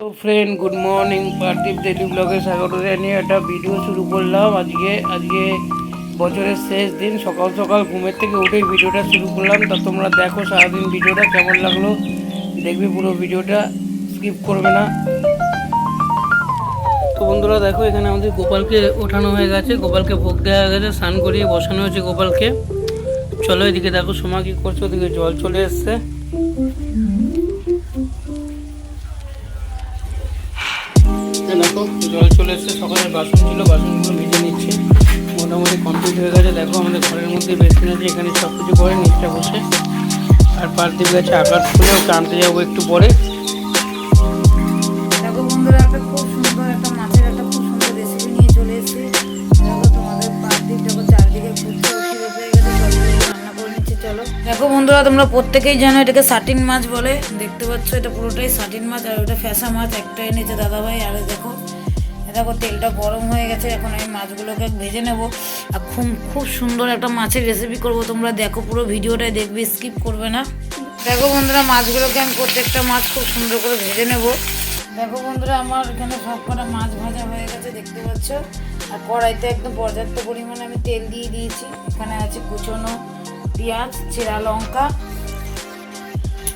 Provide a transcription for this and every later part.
তো friend good morning Parthib daily ব্লগে স্বাগত জানিয়ে একটা ভিডিও শুরু করলাম। আজকে আজকে বছরের শেষ দিন, সকাল সকাল ঘুমের থেকে উঠেই ভিডিওটা শুরু করলাম। তা তোমরা দেখো সারাদিন ভিডিওটা কেমন লাগল। দেখবে পুরো ভিডিওটা স্কিপ করবে না। তো বন্ধুরা দেখো, এখানে আমাদের গোপালকে ওঠানো হয়ে গেছে। গোপালকে ভোগ দেওয়া গেছে, স্নান করিয়ে বসানো হয়েছে গোপালকে। চলো এদিকে দেখো সোমা কি করছ, ওদিকে জল চলে এসছে। দেখো, জল চলে এসছে, সকালের বাসন ছিল, বাসনগুলো ভিজে নিচ্ছে। মোটামুটি কমপ্লিট হয়ে গেছে। দেখো, আমাদের ঘরের মধ্যে বেসিন আছে, এখানে সব কিছু করে নিচটা বসে। আর পার্থিব গেছে আকাশ ফুলেও টানতে যাব একটু পরে। চলো দেখো বন্ধুরা, তোমরা প্রত্যেকেই জানো এটাকে সাটিন মাছ বলে। দেখতে পাচ্ছ, এটা পুরোটাই সাটিন মাছ, আর ওটা ফ্যাসা মাছ একটা এনেছে দাদাভাই, আর দেখো দেখো, তেলটা গরম হয়ে গেছে। এখন আমি মাছগুলোকে ভেজে নেব। আর খুব খুব সুন্দর একটা মাছের রেসিপি করব তোমরা। দেখো, পুরো ভিডিওটাই দেখবে স্কিপ করবে না। দেখো বন্ধুরা, মাছগুলোকে আমি প্রত্যেকটা মাছ খুব সুন্দর করে ভেজে নেব। দেখো বন্ধুরা, আমার এখানে সব কটা মাছ ভাজা হয়ে গেছে, দেখতে পাচ্ছ। আর কড়াইতে একদম পর্যাপ্ত পরিমাণে আমি তেল দিয়ে দিয়েছি। এখানে আছে কুচনো পেঁয়াজ, চেরা লঙ্কা।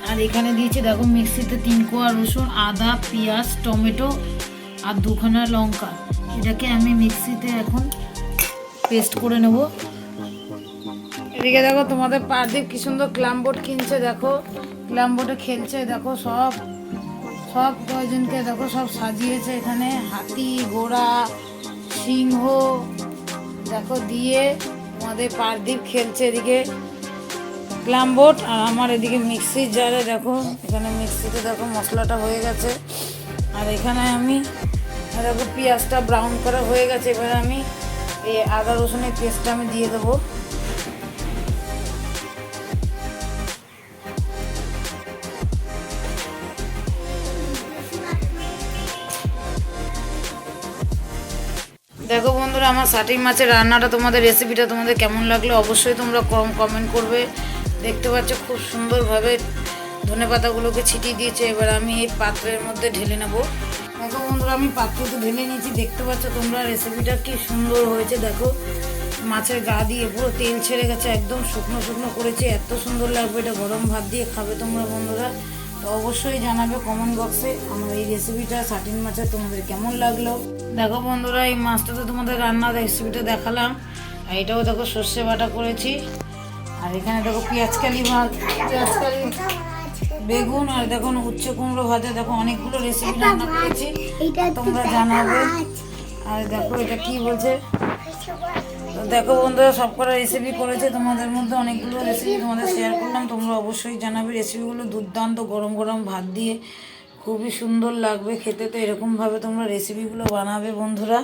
আর এখানে দিয়েছি, দেখো, মিক্সিতে তিন কোয়া রসুন, আদা, পেঁয়াজ, টমেটো আর দুখানা লঙ্কা। এটাকে আমি মিক্সিতে এখন পেস্ট করে নেব। এদিকে দেখো, তোমাদের পারদীপ কি সুন্দর ক্লামবোর্ড কিনছে, দেখো। ক্লামবোর্ডে খেলছে, দেখো, সব সব কয়জনকে, দেখো, সব সাজিয়েছে এখানে। হাতি, ঘোড়া, সিংহ, দেখো, দিয়ে আমাদের পারদীপ খেলছে এদিকে। ক্লামবোর্ড আর আমার এদিকে মিক্সির জারে দেখো, এখানে মিক্সিতে দেখো মশলাটা হয়ে গেছে। আর এখানে আমি দেখো পেঁয়াজটা ব্রাউন করা হয়ে গেছে, এবার আমি এই আদা রসুনের পেস্টটা আমি দিয়ে দেবো। দেখো বন্ধুরা, আমার সাটিং মাছের রান্নাটা তোমাদের রেসিপিটা তোমাদের কেমন লাগল অবশ্যই তোমরা কম কমেন্ট করবে। দেখতে পাচ্ছ খুব সুন্দরভাবে ধনে পাতাগুলোকে ছিটিয়ে দিয়েছে। এবার আমি এই পাত্রের মধ্যে ঢেলে নেব। দেখো বন্ধুরা, আমি পাত্রতে ঢেলে নিয়েছি। দেখতে পাচ্ছ তোমরা রেসিপিটা কি সুন্দর হয়েছে। দেখো, মাছের গা দিয়ে পুরো তেল ছেড়ে গেছে, একদম শুকনো শুকনো করেছে। এত সুন্দর লাগবে এটা গরম ভাত দিয়ে খাবে তোমরা বন্ধুরা। তো অবশ্যই জানাবে কমেন্ট বক্সে আমার এই রেসিপিটা সাটিন মাছের তোমাদের কেমন লাগল। দেখো বন্ধুরা, এই মাছটা তো তোমাদের রান্নার রেসিপিটা দেখালাম। আর এটাও দেখো সর্ষে বাটা করেছি। আর এখানে দেখো পেঁয়াজ কালি ভাত পেঁয়াজ কালি বেগুন আর দেখো উচ্ছে কুমড়ো ভাজা দেখো অনেকগুলো রেসিপি রান্না করেছি। তোমরা জানাবে। আর দেখো এটা কি বলছে? দেখো বন্ধুরা সব কটা রেসিপি করেছে। তোমাদের মধ্যে অনেকগুলো রেসিপি তোমাদের শেয়ার করলাম। তোমরা অবশ্যই জানাবে। রেসিপিগুলো দুর্দান্ত গরম গরম ভাত দিয়ে। খুবই সুন্দর লাগবে খেতে। তো এরকমভাবে তোমরা রেসিপিগুলো বানাবে বন্ধুরা।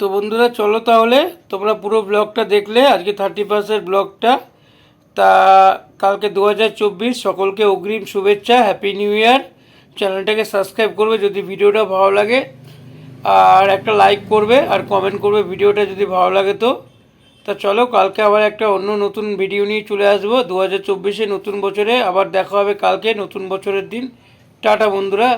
তো বন্ধুরা, চলো তাহলে, তোমরা পুরো ব্লগটা দেখলে, আজকে থার্টি পার্সেন্ট ব্লগটা। তা, কালকে দু হাজার চব্বিশ, সকলকে অগ্রিম শুভেচ্ছা হ্যাপি নিউ ইয়ার চ্যানেলটাকে সাবস্ক্রাইব করবে যদি ভিডিওটা ভালো লাগে। আর একটা লাইক করবে, আর কমেন্ট করবে ভিডিওটা যদি ভালো লাগে তো। তা চলো, কালকে আবার একটা অন্য নতুন ভিডিও নিয়ে চলে আসব। দু হাজার নতুন বছরে আবার দেখা হবে কালকে, নতুন বছরের দিন। টাটা বন্ধুরা।